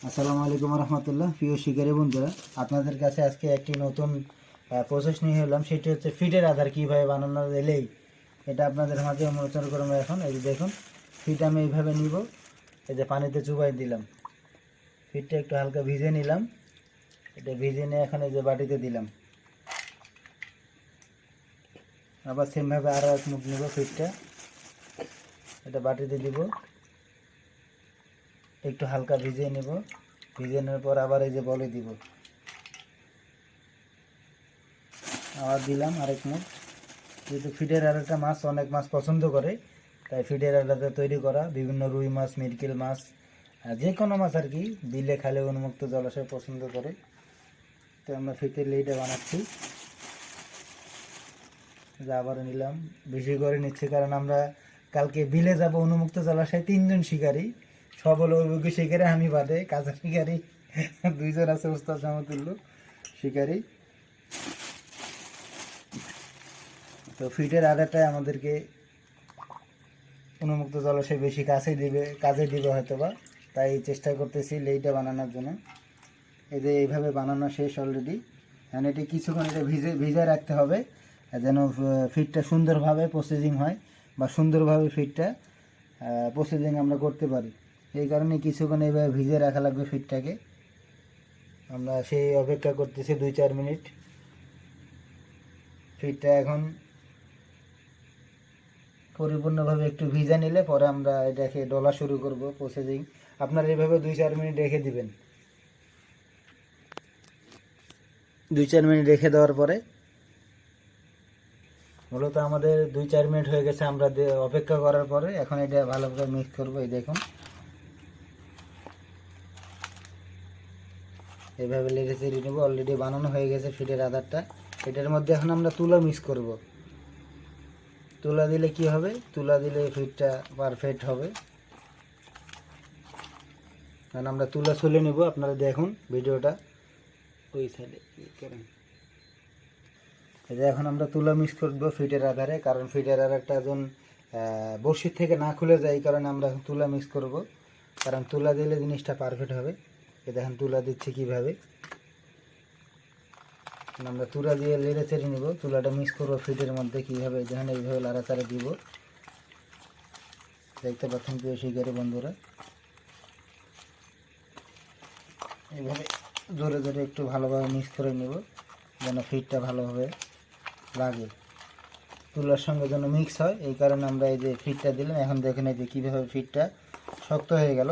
আসসালামু আলাইকুম রহমতুল্লাহ। প্রিয় শিকারী বন্ধুরা, আপনাদের কাছে আজকে একটি নতুন প্রসেস নিয়ে এলাম। সেটি হচ্ছে ফিটের আধার কীভাবে বানানো এলেই। এটা আপনাদের মাঝে উন্মোচন করব এখন। এই দেখুন ফিট আমি এইভাবে নিব। এই যে পানিতে চুবাই দিলাম। ফিটটা একটু হালকা ভিজে নিলাম। এটা ভিজে নিয়ে এখন এই যে বাটিতে দিলাম। আবার সেমভাবে আরও এক মুখ নিব ফিটটা এটা বাটিতে দিব। একটু হালকা ভিজিয়ে নেব। ভিজিয়ে নেওয়ার পর আবার এই যে বলে দিব। আবার দিলাম আরেক মুখ। যেহেতু ফিডের আলাদা মাছ অনেক মাছ পছন্দ করে, তাই ফিডের আলাদা তৈরি করা, বিভিন্ন রুই মাছ, মিরকিল মাছ যে কোনো মাছ আর কি, দিলে খালে উন্মুক্ত জলাশয় পছন্দ করে। তো আমরা ফিটের লেইটা বানাচ্ছি। যা আবার নিলাম। বেশি করে নিচ্ছি কারণ আমরা কালকে বিলে যাব উন্মুক্ত জলাশয়ে, তিনজন শিকারী। সব হলো অভিজ্ঞ শিকারী, আমি বাদে। কাঁচা শিকারী, দুইজন আছে উস্তাদ সমতুল্য শিকারী। তো ফিটের আধারটাই আমাদেরকে উন্মুক্ত জলাশয় বেশি কাছে দিবে, কাজে দিবে হয়তো বা তাই চেষ্টা করতেছি লেইটা বানানোর জন্য। এই যে এইভাবে বানানো শেষ অলরেডি মানে এটি কিছুক্ষণ এটা ভিজে ভিজে রাখতে হবে, যেন ফিটটা সুন্দরভাবে প্রসেসিং হয় বা সুন্দরভাবে ফিটটা প্রসেসিং আমরা করতে পারি। এই কারণে কিছুক্ষণ এইভাবে ভিজে রাখা লাগবে ফিটটাকে। আমরা সেই অপেক্ষা করতেছি দুই চার মিনিট। ফিটটা এখন পরিপূর্ণভাবে একটু ভিজে নিলে পরে আমরা এটাকে ডলা শুরু করব প্রসেসিং আপনারা এইভাবে দুই চার মিনিট রেখে দিবেন। দুই চার মিনিট রেখে দেওয়ার পরে মূলত আমাদের দুই চার মিনিট হয়ে গেছে আমরা অপেক্ষা করার পরে এখন এটা ভালোভাবে মিক্স করব, এই দেখুন। এইভাবে লেগে চেড়ে নেব অলরেডি বানানো হয়ে গেছে ফিটের আধারটা এটার মধ্যে এখন আমরা তুলা মিক্স করব। তুলা দিলে কি হবে? তুলা দিলে ফিটটা পারফেক্ট হবে। কারণ আমরা তুলা ছুলে নেব, আপনারা দেখুন ভিডিওটা। ওই সাইডে করেন। যে এখন আমরা তুলা মিক্স করব ফিটের আধারে কারণ ফিটের আধারটা যখন বড়শির থেকে না খুলে যায় কারণে আমরা তুলা মিক্স করব। কারণ তুলা দিলে জিনিসটা পারফেক্ট হবে। এই দেখেন তুলা দিচ্ছি কীভাবে। আমরা তুলা দিয়ে লেড়ে চেড়ে নিব। তুলাটা মিক্স করব ফিটের মধ্যে কীভাবে দেখেন এইভাবে লাড়াচাড়া দিব। দেখতে পাচ্ছেন প্রিয় শিকারী বন্ধুরা। এইভাবে জোরে জোরে একটু ভালোভাবে মিক্স করে নেব, যেন ফিটটা ভালোভাবে লাগে। তুলার সঙ্গে যেন মিক্স হয়, এই কারণে আমরা এই যে ফিটটা দিলাম, এখন দেখেন এই যে কীভাবে ফিটটা শক্ত হয়ে গেল।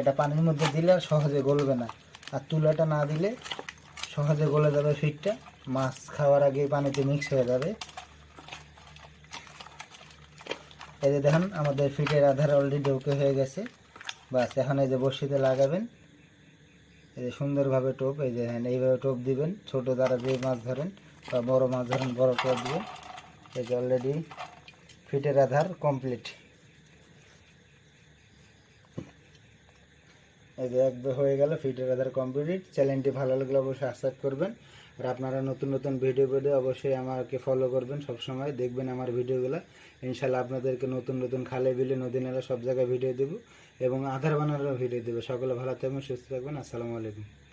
এটা পানির মধ্যে দিলে আর সহজে গলবে না। আর তুলাটা না দিলে সহজে গলে যাবে ফিটটা। মাছ খাওয়ার আগে পানিতে মিক্স হয়ে যাবে। এই যে দেখেন, আমাদের ফিটের আধার অলরেডি ওকে হয়ে গেছে। বাস, এখন এই যে বসিতে লাগাবেন। এই যে সুন্দরভাবে টোপ, এই যে দেখেন এইভাবে টোপ দিবেন। ছোট দ্বারা যে মাছ ধরেন বা বড় মাছ ধরেন, বড় টোপ দিবেন। এই যে অলরেডি ফিটের আধার কমপ্লিট এই যে একবার হয়ে গেল ফিটের আধার কমপ্লিট চ্যানেলটি ভালো লাগলে অবশ্যই সাবস্ক্রাইব করবেন। আর আপনারা নতুন নতুন ভিডিও ভিডিও অবশ্যই আমাকে ফলো করবেন সব সময় দেখবেন আমার ভিডিওগুলো ইনশাল্লাহ আপনাদেরকে নতুন নতুন খালে, বিলে, নদী, নালা সব জায়গায় ভিডিও দেবো এবং আধার বানানোর ভিডিও দেবো। সকলে ভালো থাকবেন, সুস্থ থাকবেন। আসসালামু আলাইকুম।